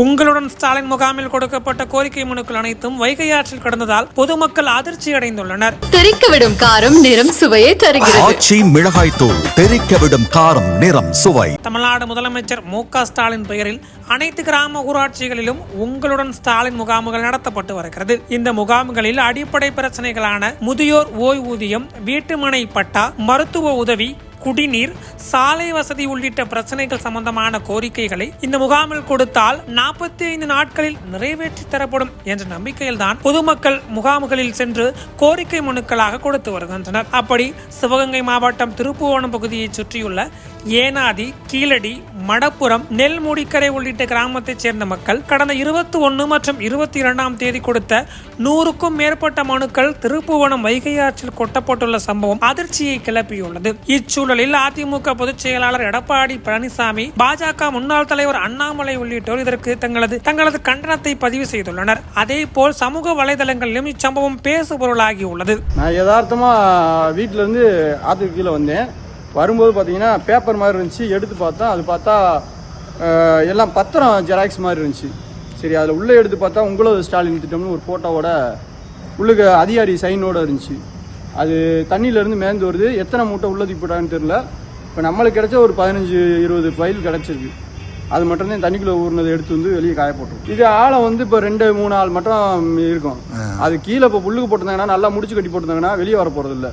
உங்களுடன் ஸ்டாலின் முகாமில் கொடுக்கப்பட்ட கோரிக்கை மனுக்கள் அனைத்தும் வைகை ஆற்றில் கடந்ததால் பொதுமக்கள் அதிர்ச்சி அடைந்துள்ளனர். தெறிக்கவிடும் காரம் நிறம் சுவையை தருகிறது. ஆச்சி மிளகாய் தூள் தெறிக்கவிடும் காரம் நிறம் சுவை. தமிழ்நாடு முதலமைச்சர் மு க ஸ்டாலின் பெயரில் அனைத்து கிராம ஊராட்சிகளிலும் உங்களுடன் ஸ்டாலின் முகாம்கள் நடத்தப்பட்டு வருகிறது. இந்த முகாம்களில் அடிப்படை பிரச்சனைகளான முதியோர் ஓய்வூதியம் வீட்டுமனை பட்டா மருத்துவ உதவி குடிநீர் சாலை வசதி உள்ளிட்ட பிரச்சனைகள் சம்பந்தமான கோரிக்கைகளை இந்த முகாமில் கொடுத்தால் நாற்பத்தி ஐந்து நாட்களில் நிறைவேற்றி தரப்படும் என்ற நம்பிக்கையில்தான் பொதுமக்கள் முகாம்களில் சென்று கோரிக்கை மனுக்களாக கொடுத்து வருகின்றனர். அப்படி சிவகங்கை மாவட்டம் திருப்புவனம் பகுதியை சுற்றியுள்ள ஏனாதி கீழடி மடப்புரம் நெல்முடிக்கரை உள்ளிட்ட கிராமத்தைச் சேர்ந்த மக்கள் கடந்த இருபத்தி ஒன்று மற்றும் இருபத்தி இரண்டாம் தேதி கொடுத்த நூறுக்கும் மேற்பட்ட மனுக்கள் திருப்புவனம் வைகை ஆற்றில் கொட்டப்பட்டுள்ள சம்பவம் அதிர்ச்சியை கிளப்பியுள்ளது. இச்சூழலில் அதிமுக பொதுச் செயலாளர் எடப்பாடி பழனிசாமி பாஜக முன்னாள் தலைவர் அண்ணாமலை உள்ளிட்டோர் இதற்கு தங்களது தங்களது கண்டனத்தை பதிவு செய்துள்ளனர். அதே போல் சமூக வலைதளங்களிலும் இச்சம்பவம் பேசுபொருளாகியுள்ளது. நான் யதார்த்தமா வீட்டிலிருந்து ஆற்றுக்கு கீழே வந்தேன். வரும்போது பார்த்தீங்கன்னா பேப்பர் மாதிரி இருந்துச்சு. எடுத்து பார்த்தா அது பார்த்தா எல்லாம் பத்திரம் ஜெராக்ஸ் மாதிரி இருந்துச்சு. சரி அதில் உள்ளே எடுத்து பார்த்தா உங்களது ஸ்டாலின் திட்டம்னு ஒரு ஃபோட்டோவோட உள்ளுக்கு அதிகாரி சைனோட இருந்துச்சு. அது தண்ணியிலேருந்து மேந்து வருது. எத்தனை மூட்டை உள்ளது போட்டான்னு தெரில இப்போ நம்மளுக்கு கிடைச்ச ஒரு பதினஞ்சு இருபது ஃபைல் கிடச்சிருக்கு. அது மட்டும் தான் தண்ணிக்குள்ள ஊறினதை எடுத்து வந்து வெளியே காய போட்டுரும். இது ஆழம் வந்து இப்போ ரெண்டு மூணு ஆள் மட்டும் இருக்கும். அது கீழே இப்போ புல்லுக்கு போட்டிருந்தாங்கன்னா நல்லா முடிச்சு கட்டி போட்டிருந்தாங்கன்னா வெளியே வர போறது இல்ல.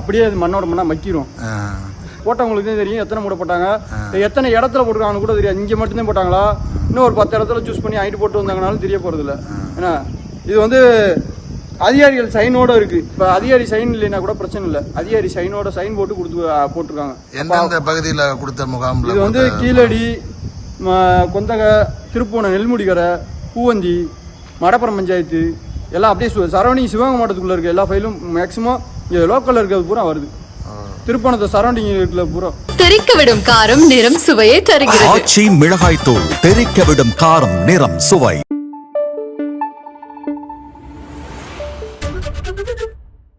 அப்படியே அது மண்ணோட மண்ணா மக்கிரும். போட்டவங்களுக்கு தான் தெரியும் எத்தனை மூட்டை போட்டாங்க. எத்தனை இடத்துல போட்டிருக்காங்கன்னு கூட தெரியாது. இங்கே மட்டும்தான் போட்டாங்களா? இன்னும் ஒரு பத்து இடத்துல சூஸ் பண்ணி ஐட்டு போட்டு வந்தாங்கனாலும் தெரிய போறது இல்ல. ஏன்னா இது வந்து அதிகாரிகள் சைனோட இருக்கு. இப்போ அதிகாரி சைன் இல்லைன்னா கூட பிரச்சனை இல்லை. அதிகாரி சைனோட சைன் போட்டு கொடுத்து போட்டிருக்காங்க. எந்தெந்த பகுதியில் கொடுத்த முகாம்ல இது வந்து கீழடி கொந்தக திருப்பூணம் நெல்முடிக்கரை பூவந்தி மடப்புறம் பஞ்சாயத்து எல்லாம் அப்படியே சரௌண்டிங் சிவகங்கை மாவட்டத்துக்குள்ள இருக்க எல்லா ஃபைலும் மேக்ஸிமம் இங்கே லோக்கலில் இருக்கிறது பூரா வருது. திருப்பணத்தை சரௌண்டிங் இருக்கிற பூரா. தெறிக்கவிடும் காரம் நிறம் சுவையை தருகிறது. ஆச்சி மிளகாய் தூள் தெறிக்கவிடும் காரம் நிறம் சுவை.